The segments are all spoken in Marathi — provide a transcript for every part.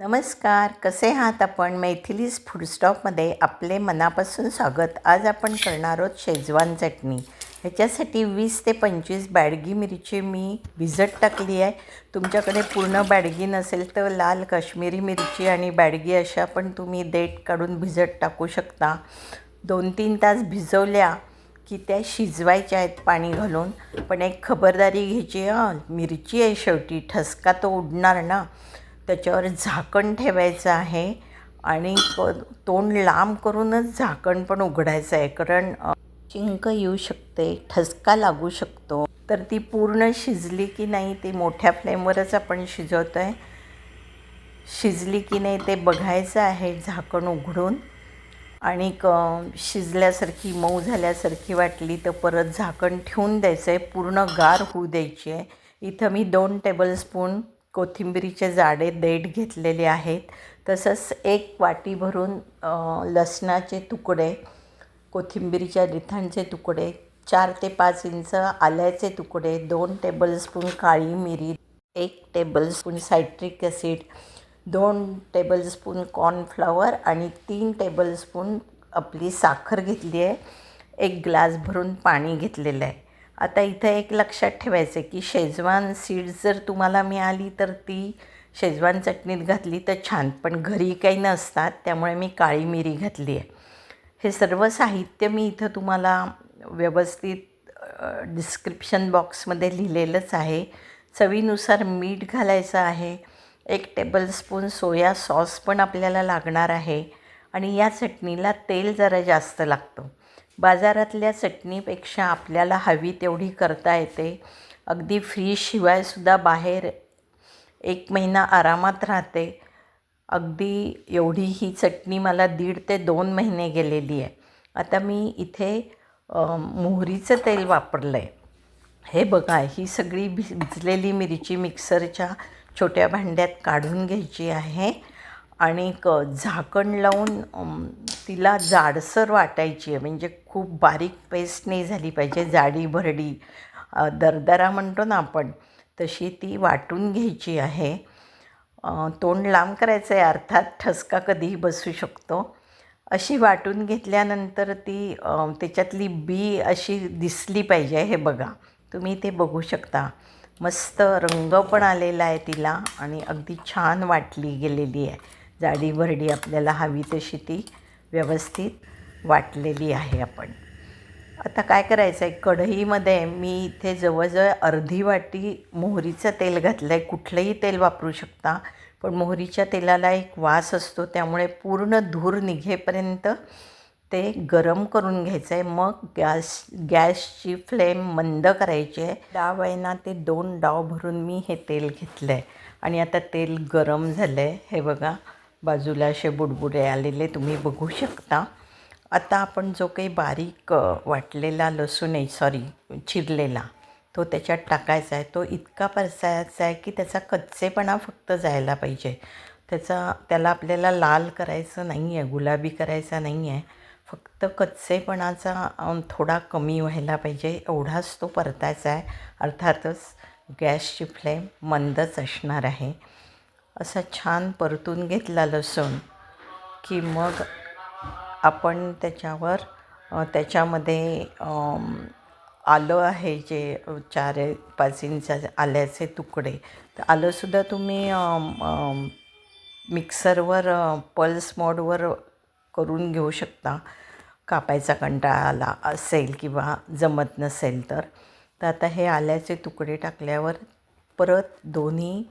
नमस्कार कसे आहात आपण? मैथिलीज फूडस्टॉपमध्ये आपले मनापासून स्वागत. आज आपण करणार आहोत शेजवान चटणी. ह्याच्यासाठी वीस ते पंचवीस बॅडगी मिरची मी भिजत टाकली आहे. तुमच्याकडे पूर्ण बॅडगी नसेल तर लाल काश्मीरी मिरची आणि बॅडगी अशा पण तुम्ही देठ काढून भिजत टाकू शकता. दोन तीन तास भिजवल्या की त्या शिजवायच्या आहेत पाणी घालून. पण एक खबरदारी घ्यायची हां. मिरची आहे शेवटी ठसका तो उडणार ना. त्याच्यावर झाकण ठेवायचं आहे आणि क तोंड लांब करूनच झाकण पण उघडायचं आहे कारण चिंक येऊ शकते ठसका लागू शकतो. तर ती पूर्ण शिजली की नाही ती मोठ्या फ्लेमवरच आपण शिजवतो आहे शिजली की नाही ते बघायचं आहे झाकण उघडून. आणि क शिजल्यासारखी मऊ झाल्यासारखी वाटली तर परत झाकण ठेवून द्यायचं आहे पूर्ण गार होऊ द्यायची आहे इथं मी दोन टेबलस्पून कोथिंबिरीचे जाडे देठ घेतलेले आहेत. तसंच एक वाटी भरून लसणाचे तुकडे कोथिंबिरीच्या रिथांचे तुकडे चार ते पाच इंच आल्याचे तुकडे दोन टेबलस्पून काळी मिरी एक टेबलस्पून सायट्रिक ॲसिड दोन टेबलस्पून कॉर्नफ्लॉवर आणि तीन टेबलस्पून आपली साखर घेतली आहे. एक ग्लास भरून पाणी घेतलेलं आहे. आता इथं एक लक्षात ठेवायचं आहे की शेजवान सीड्स जर तुम्हाला मिळाली तर ती शेजवान चटणीत घातली तर छान पण घरी काही नसतात त्यामुळे मी काळी मिरी घातली आहे. हे सर्व साहित्य मी इथं तुम्हाला व्यवस्थित डिस्क्रिप्शन बॉक्समध्ये लिहिलेलंच आहे. चवीनुसार मीठ घालायचं आहे. एक टेबलस्पून सोया सॉस पण आपल्याला लागणार आहे. आणि या चटणीला तेल जरा जास्त लागतं. बाजारातल्या चटणीपेक्षा आपल्याला हवी तेवढी करता येते. अगदी फ्रीजशिवायसुद्धा बाहेर एक महिना आरामात राहते. अगदी एवढी ही चटणी मला दीड ते दोन महिने गेलेली आहे. आता मी इथे मोहरीचं तेल वापरलं आहे हे बघा ही सगळी भिजलेली मिरची मिक्सरच्या छोट्या भांड्यात काढून घ्यायची आहे. आणि झाकण लावून तिला जाडसर वाटायची आहे. म्हणजे खूप बारीक पेस्ट नाही झाली पाहिजे जाडी भरडी. दरदरा म्हणतो ना आपण तशी ती वाटून घ्यायची आहे. तोंड लांब करायचं आहे अर्थात ठसका कधीही बसू शकतो. अशी वाटून घेतल्यानंतर ती त्याच्यातली बी अशी दिसली पाहिजे. हे बघा तुम्ही ते बघू शकता. मस्त रंग पण आलेला आहे तिला आणि अगदी छान वाटली गेलेली आहे. जाडी भरडी आपल्याला हवी तशी ती व्यवस्थित वाटलेली आहे आपण. आता काय करायचं आहे? कढईमध्ये मी इथे जवळजवळ अर्धी वाटी मोहरीचं तेल घातलं आहे कुठलंही तेल वापरू शकता पण मोहरीच्या तेलाला एक वास असतो. त्यामुळे पूर्ण धूर निघेपर्यंत ते गरम करून घ्यायचं आहे मग गॅस गॅसची फ्लेम मंद करायची आहे. डाव आहे ना ते दोन डाव भरून मी हे तेल घेतलं आहे आणि आता तेल गरम झालं आहे हे बघा बाजूला असे बुडबुडे आलेले तुम्ही बघू शकता. आता आपण जो काही बारीक वाटलेला लसूण आहे सॉरी चिरलेला तो त्याच्यात टाकायचा आहे. तो इतका परसायचा आहे की त्याचा कच्चेपणा फक्त जायला पाहिजे. त्याचा त्याला आपल्याला लाल करायचं नाही आहे गुलाबी करायचा नाही आहे फक्त कच्चेपणाचा थोडा कमी व्हायला पाहिजे. एवढाच तो परतायचा आहे. अर्थातच गॅसची फ्लेम मंदच असणार आहे. असा छान परतून घेतला लसूण की मग आपण त्याच्यावर त्याच्यामध्ये आलं आहे जे चार पाच इंच आल्याचे तुकडे. तर आलंसुद्धा तुम्ही मिक्सरवर पल्स मोडवर करून घेऊ शकता. कापायचा कंटाळा आला असेल किंवा जमत नसेल तर. तर आता हे आल्याचे तुकडे टाकल्यावर परत दोन्ही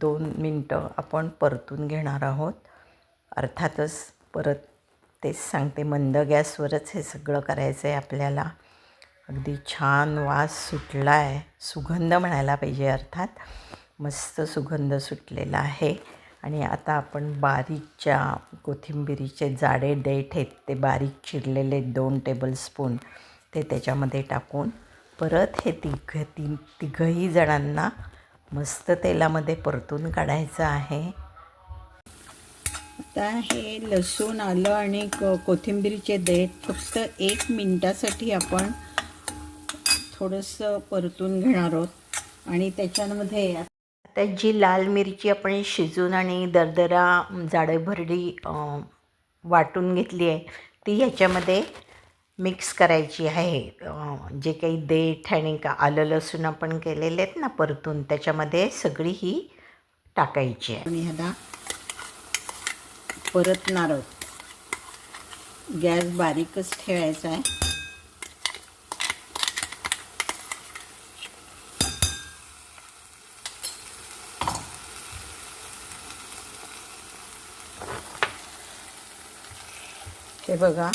दोन मिनटं आपण परतून घेणार आहोत. अर्थातच परत तेच सांगते मंद गॅसवरच हे सगळं करायचं आहे आपल्याला. अगदी छान वास सुटला आहे सुगंध म्हणायला पाहिजे अर्थात. मस्त सुगंध सुटलेला आहे. आणि आता आपण बारीकच्या कोथिंबिरीचे जाडे देठ आहेत ते बारीक चिरलेले दोन टेबलस्पून ते त्याच्यामध्ये टाकून परत हे तिघ तीन तिघही जणांना मस्त तेलामध्ये परतून काढायचं आहे. आता हे लसूण आलं आणि क कोथिंबीरचे देठ फक्त एक मिनटासाठी आपण थोडंसं परतून घेणार आहोत. आणि त्याच्यामध्ये आता जी लाल मिरची आपण शिजून आणि दरदरा जाडंभरडी वाटून घेतली आहे ती ह्याच्यामध्ये मिक्स करायची आहे. जे काही देठ आणि का आलं लसूण आपण केलेले आहेत ना परतून त्याच्यामध्ये सगळी ही टाकायची आहे. आणि ह्याला परतणार आहोत. गॅस बारीकच ठेवायचा आहे. हे बघा.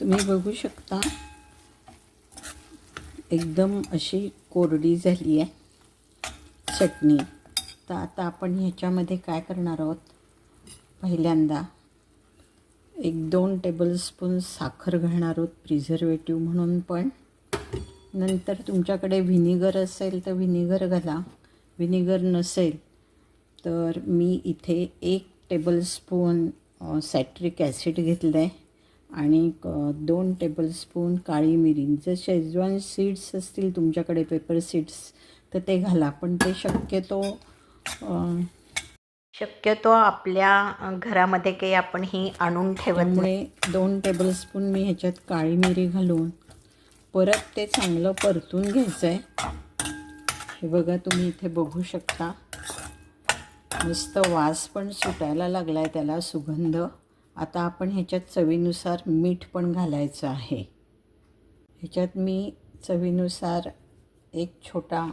तुम्ही बघू शकता. एकदम अशी कोरडी झाली आहे चटणी. तर आता आपण ह्याच्यामध्ये काय करणार आहोत? पहिल्यांदा एक दोन टेबलस्पून साखर घालणार आहोत प्रिझर्वेटिव्ह म्हणून पण. नंतर तुमच्याकडे व्हिनेगर असेल तर व्हिनेगर घाला. व्हिनेगर नसेल तर मी इथे एक टेबलस्पून सॅट्रिक ॲसिड घेतलं आहे आणि दोन टेबलस्पून काळी मिरी जर शेजवान सीड्स असतील तुमच्याकडे पेपर सीड्स तर ते घाला. पण ते शक्यतो शक्यतो आपल्या घरामध्ये काही आपण ही आणून ठेवत नाही. दोन टेबलस्पून मी ह्याच्यात काळी मिरी घालून परत ते चांगलं परतून घ्यायचं आहे हे बघा तुम्ही इथे बघू शकता. मस्त वास पण सुटायला लागला आहे त्याला सुगंध. आता आपण ह्याच्यात चवीनुसार मीठ पण घालायचं आहे. ह्याच्यात मी चवीनुसार एक छोटा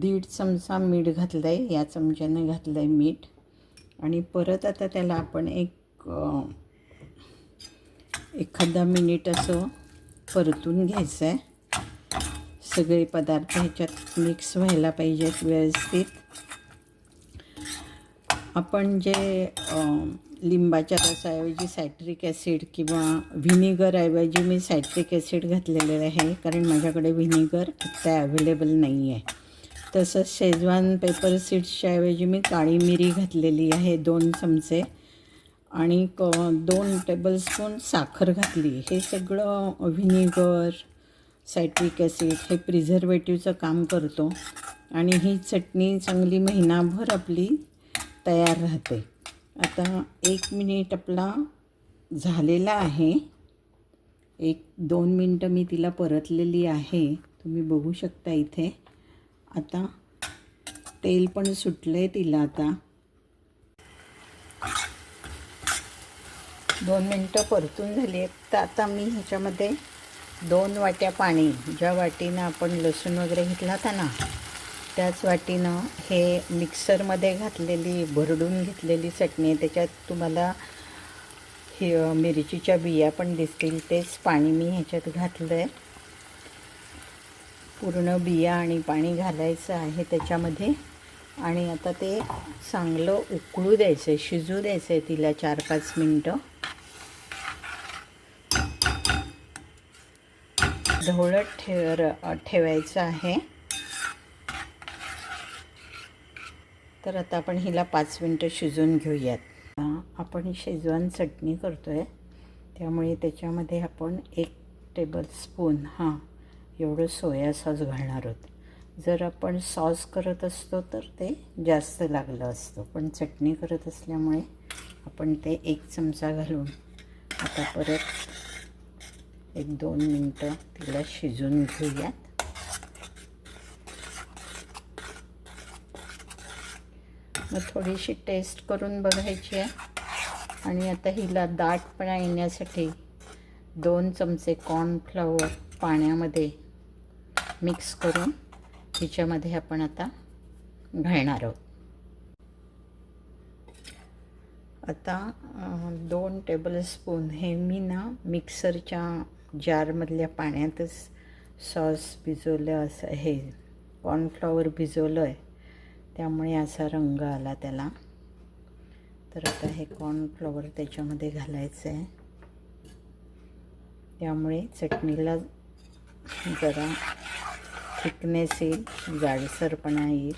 दीड चमचा मीठ घातलं आहे या चमच्यानं घातलं आहे मीठ. आणि परत आता त्याला आपण एक एखादा मिनिट असं परतून घ्यायचं आहे सगळे पदार्थ ह्याच्यात मिक्स व्हायला पाहिजेत व्यवस्थित. आपण जे लिंबाच्या रसाऐवजी सायट्रिक ॲसिड किंवा व्हिनेगरऐवजी मी सायट्रिक ॲसिड घातलेलं आहे कारण माझ्याकडे व्हिनेगर आत्ता अवेलेबल नाही आहे तसंच शेजवान पेपर सीड्सच्या ऐवजी मी काळी मिरी घातलेली आहे दोन चमचे. आणि क दोन टेबलस्पून साखर घातली. हे सगळं व्हिनेगर सायट्रिक ॲसिड हे प्रिझर्वेटिव्हचं काम करतो. आणि ही चटणी चांगली महिनाभर आपली तयार राहते. आता एक मिनिट आपला झालेला आहे. एक दोन मिनटं मी तिला परतलेली आहे. तुम्ही बघू शकता इथे. आता तेल पण सुटलं आहे तिला आता. दोन मिनटं परतून झाली आहेत. तर आता मी ह्याच्यामध्ये दोन वाट्या पाणी ज्या वाटीनं आपण लसूण वगैरे घेतला होता ना त्याच वाटीनं हे मिक्सरमध्ये घातलेली भरडून घेतलेली चटणी आहे त्याच्यात तुम्हाला हे मिरचीच्या बिया पण दिसतील तेच पाणी मी ह्याच्यात घातलं आहे पूर्ण बिया आणि पाणी घालायचं आहे त्याच्यामध्ये. आणि आता ते चांगलं उकळू द्यायचं आहे शिजू द्यायचं आहे तिला चार पाच मिनटं. ढवळत ठेव ठेवायचं आहे. तर आता आपण हिला पाच मिनटं शिजवून घेऊयात. आपण शेजवान चटणी करतो आहे त्यामुळे त्याच्यामध्ये आपण एक टेबलस्पून हां एवढं सोया सॉस घालणार आहोत. जर आपण सॉस करत असतो तर ते जास्त लागलं असतं पण चटणी करत असल्यामुळे आपण ते एक चमचा घालून आता परत एक दोन मिनटं तिला शिजून घेऊयात. मग थोडीशी टेस्ट करून बघायची आहे. आणि आता हिला दाटपणा येण्यासाठी दोन चमचे कॉर्नफ्लॉवर पाण्यामध्ये मिक्स करून हिच्यामध्ये आपण आता घालणार आहोत. आता दोन टेबलस्पून हे मी ना मिक्सरच्या जारमधल्या पाण्यातच सॉस भिजवलं असं हे कॉर्नफ्लॉवर भिजवलं आहे त्यामुळे असा रंग आला त्याला. तर आता हे कॉर्नफ्लॉवर त्याच्यामध्ये घालायचं आहे त्यामुळे चटणीला जरा थिकनेस येईल जाडसरपणा येईल.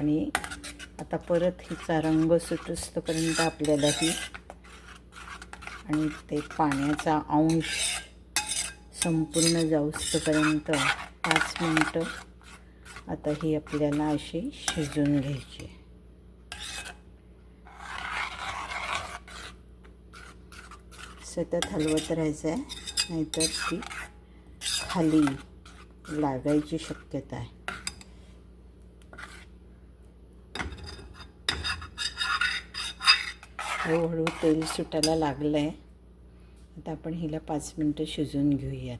आणि आता परत हिचा रंग सुटुस्तपर्यंत आपल्याला ही आणि ते पाण्याचा अंश संपूर्ण जाऊस्तपर्यंत पाच मिनटं आता ही आपल्याला अशी शिजून घ्यायची. सतत हलवत राहायचं आहे नाहीतर ती खाली लागायची शक्यता आहे. हळूहळू तेल सुटायला लागलं आहे आता आपण हिला पाच मिनटं शिजवून घेऊयात.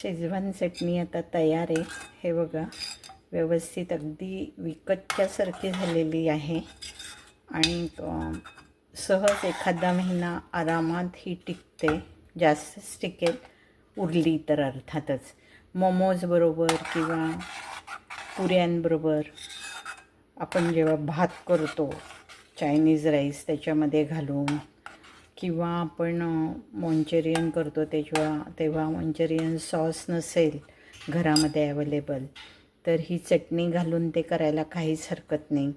शेजवान चटणी आता तयार आहे. हे बघा व्यवस्थित अगदी विकतच्यासारखी झालेली आहे. आणि सहज एखादा महिना आरामात ही टिकते. जास्तच टिकेल. उरली तर अर्थातच. मोमोजबरोबर किंवा पुऱ्यांबरोबर आपण जेव्हा भात करतो चायनीज राईस त्याच्यामध्ये घालून किंवा आपण मॉन्चेरियन करतो तेव्हा तेव्हा मंचुरियन सॉस नसेल घरामध्ये अवेलेबल तर ही चटणी घालून ते करायला काहीच हरकत नाही.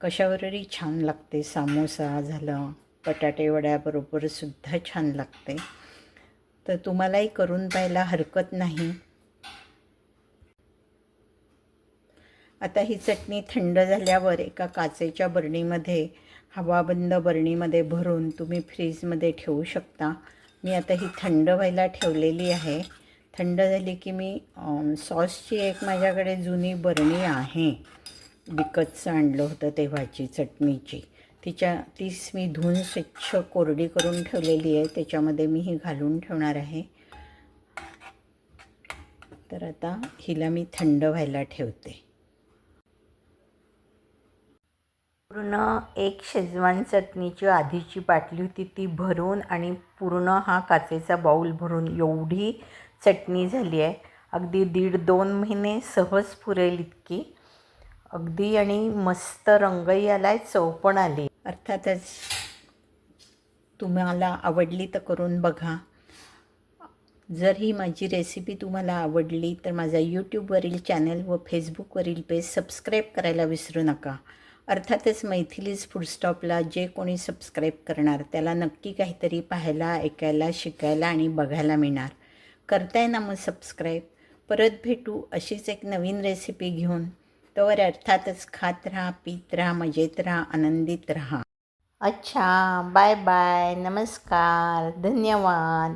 कशावरही छान लागते. सामोसा झालं बटाटे सुद्धा छान लागते. तर तुम्हालाही करून पाहायला हरकत नाही. आता ही चटणी थंड झाल्यावर एका काचेच्या बरणीमध्ये हवाबंद बरणीमध्ये भरून तुम्ही फ्रीजमध्ये ठेवू शकता. मी आता ही थंड व्हायला ठेवलेली आहे. थंड झाली की मी सॉसची एक माझ्याकडे जुनी बरणी आहे. विकतचं आणलं होतं तेव्हाची चटणीची. तिच्या तीच मी धुवून स्वच्छ कोरडी करून ठेवलेली आहे. त्याच्यामध्ये मी ही घालून ठेवणार आहे. तर आता हिला मी थंड व्हायला ठेवते. पूर्ण एक शेजवान चटणीची आधीची बाटली होती ती भरून आणि पूर्ण हा काचेचा बाऊल भरून एवढी चटणी झाली आहे. अगदी दीड दोन महिने सहज पुरेल इतकी. अगदी आणि मस्त रंगही आला आहे चव पण आली. अर्थातच तुम्हाला आवडली तर करून बघा. जर ही माझी रेसिपी तुम्हाला आवडली तर माझा यूट्यूबवरील चॅनल व फेसबुकवरील पेज सबस्क्राईब करायला विसरू नका. अर्थातच मैथिलीज फूडस्टॉपला जे कोणी सबस्क्राईब करणार त्याला नक्की काहीतरी पाहायला ऐकायला शिकायला आणि बघायला मिळणार. करताय ना मग सबस्क्राईब परत भेटू अशीच एक नवीन रेसिपी घेऊन. तोवर अर्थातच खात राहा पीत राहा मजेत राहा आनंदित राहा. अच्छा बाय बाय नमस्कार धन्यवाद.